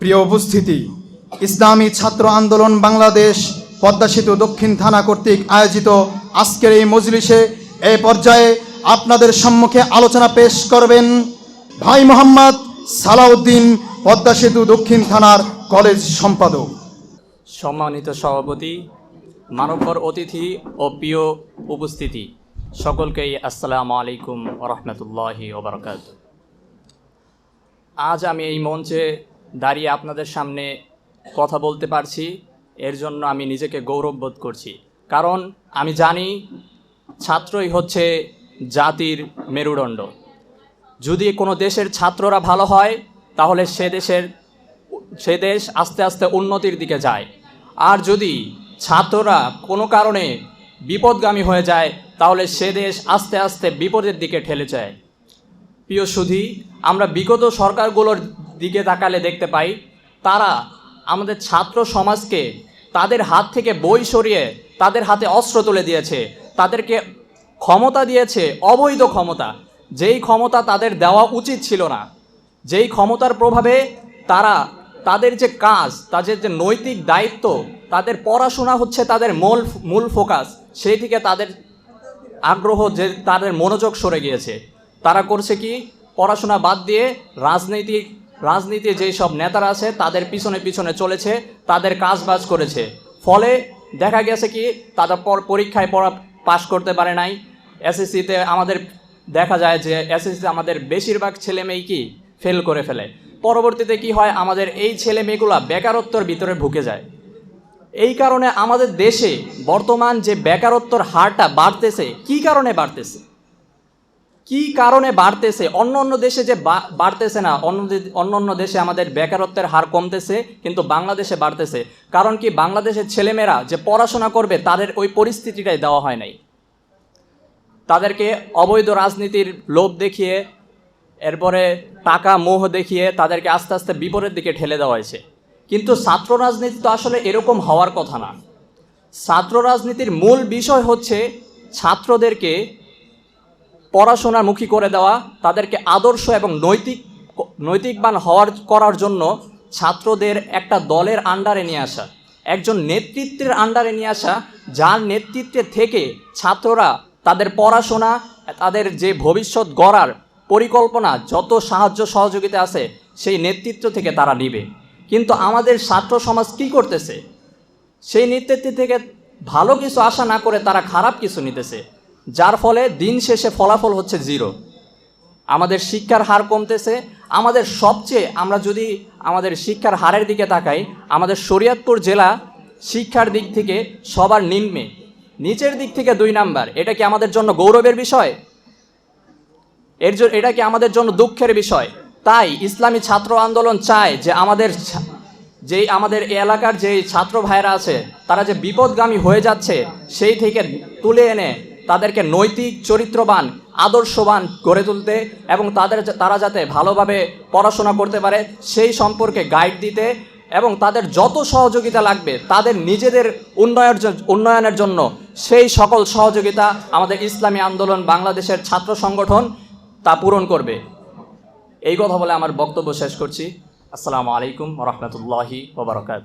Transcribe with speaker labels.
Speaker 1: প্রিয় উপস্থিতি, ইসলামী ছাত্র আন্দোলন বাংলাদেশ পদ্মা সেতু দক্ষিণ থানা কর্তৃক আয়োজিত আজকের এই মজলিসে এই পর্যায়ে আপনাদের সম্মুখে আলোচনা পেশ করবেন ভাই মোহাম্মদ সালাউদ্দিন পদ্মা সেতু দক্ষিণ থানার কলেজ সম্পাদক।
Speaker 2: সম্মানিত সভাপতি মানবর অতিথি ও প্রিয় উপস্থিতি, সকলকেই আসসালামু আলাইকুম রহমতুল্লাহি ওবরকাত আজ আমি এই মঞ্চে দাঁড়িয়ে আপনাদের সামনে কথা বলতে পারছি। এর জন্য আমি নিজেকে গৌরববোধ করছি। কারণ আমি জানি ছাত্রই হচ্ছে জাতির মেরুদণ্ড। যদি কোনো দেশের ছাত্ররা ভালো হয়, তাহলে সে দেশের, সে দেশ আস্তে আস্তে উন্নতির দিকে যায়। আর যদি ছাত্ররা কোনো কারণে বিপদগামী হয়ে যায়, তাহলে সে দেশ আস্তে আস্তে বিপদের দিকে ঠেলে যায়। প্রিয় সুধী, আমরা বিগত সরকারগুলোর দিকে তাকালে দেখতে পাই, তারা আমাদের ছাত্র সমাজকে তাদের হাত থেকে বই সরিয়ে তাদের হাতে অস্ত্র তুলে দিয়েছে। তাদেরকে ক্ষমতা দিয়েছে, অবৈধ ক্ষমতা। যেই ক্ষমতা তাদের দেওয়া উচিত ছিল না। যেই ক্ষমতার প্রভাবে তারা তাদের যে কাজ, তাদের যে নৈতিক দায়িত্ব, তাদের পড়াশোনা হচ্ছে তাদের মূল মূল ফোকাস। সেই থেকে তাদের আগ্রহ যে তাদের মনোযোগ সরে গিয়েছে। তারা করছে কি? পড়াশোনা বাদ দিয়ে রাজনৈতিক রাজনীতি যেই সব নেতারা আছে, তাদের পিছনে পিছনে চলেছে, তাদের কাজ বাজ করেছে। ফলে দেখা গেছে কি, তারা পর পরীক্ষায় পড়া পাশ করতে পারে নাই। এসএসসিতে আমাদের দেখা যায় যে এসএসসিতে আমাদের বেশিরভাগ ছেলে মেয়ে কি ফেল করে ফেলে। পরবর্তীতে কি হয়, আমাদের এই ছেলে মেয়েগুলা বেকারত্বর ভিতরে ঢুকে যায়। এই কারণে আমাদের দেশে বর্তমান যে বেকারত্বর হারটা বাড়তেছে, কি কারণে বাড়তেছে? কি কারণে বাড়তেছে? অন্য অন্য দেশে যে বাড়তেছে না, অন্য অন্য অন্য দেশে আমাদের বেকারত্বের হার কমতেছে, কিন্তু বাংলাদেশে বাড়তেছে। কারণ কি বাংলাদেশের ছেলেমেয়েরা যে পড়াশোনা করবে, তাদের ওই পরিস্থিতিটাই দেওয়া হয় নাই। তাদেরকে অবৈধ রাজনীতির লোভ দেখিয়ে, এরপরে টাকা মোহ দেখিয়ে তাদেরকে আস্তে আস্তে বিপরের দিকে ঠেলে দেওয়া হয়েছে। কিন্তু ছাত্র রাজনীতি তো আসলে এরকম হওয়ার কথা না। ছাত্র রাজনীতির মূল বিষয় হচ্ছে ছাত্রদেরকে পড়াশোনামুখী করে দেওয়া, তাদেরকে আদর্শ এবং নৈতিক, নৈতিকবান হওয়ার, করার জন্য ছাত্রদের একটা দলের আন্ডারে নিয়ে আসা। একজন নেতৃত্বের আন্ডারে নিয়ে আসা, যার নেতৃত্বে থেকে ছাত্ররা তাদের পড়াশোনা, তাদের যে ভবিষ্যৎ গড়ার পরিকল্পনা, যত সাহায্য সহযোগিতা আছে, সেই নেতৃত্ব থেকে তারা নিবে। কিন্তু আমাদের ছাত্র সমাজ কী করতেছে? সেই নেতৃত্ব থেকে ভালো কিছু আশা না করে তারা খারাপ কিছু নিতেছে। যার ফলে দিন শেষে ফলাফল হচ্ছে জিরো। আমাদের শিক্ষার হার কমতেছে। আমাদের সবচেয়ে আমরা যদি আমাদের শিক্ষার হারের দিকে তাকাই, আমাদের শরীয়তপুর জেলা শিক্ষার দিক থেকে সবার নিম্নে। নিচের দিক থেকে দুই নাম্বার। এটা কি আমাদের জন্য গৌরবের বিষয়? এর জন্য এটা কি আমাদের জন্য দুঃখের বিষয়? তাই ইসলামী ছাত্র আন্দোলন চায় যে আমাদের যেই আমাদের এলাকার যেই ছাত্র ভাইরা আছে, তারা যে বিপদগামী হয়ে যাচ্ছে, সেই থেকে তুলে এনে তাদেরকে নৈতিক, চরিত্রবান, আদর্শবান গড়ে তুলতে এবং তাদের তারা যাতে ভালোভাবে পড়াশোনা করতে পারে, সেই সম্পর্কে গাইড দিতে এবং তাদের যত সহযোগিতা লাগবে, তাদের নিজেদের উন্নয়নের জ- উন্নয়নের জন্য সেই সকল সহযোগিতা আমাদের ইসলামী আন্দোলন বাংলাদেশের ছাত্র সংগঠন তা পূরণ করবে। এই কথা বলে আমার বক্তব্য শেষ করছি। আসসালামু আলাইকুম রহমতুল্লাহি ওবরাকাত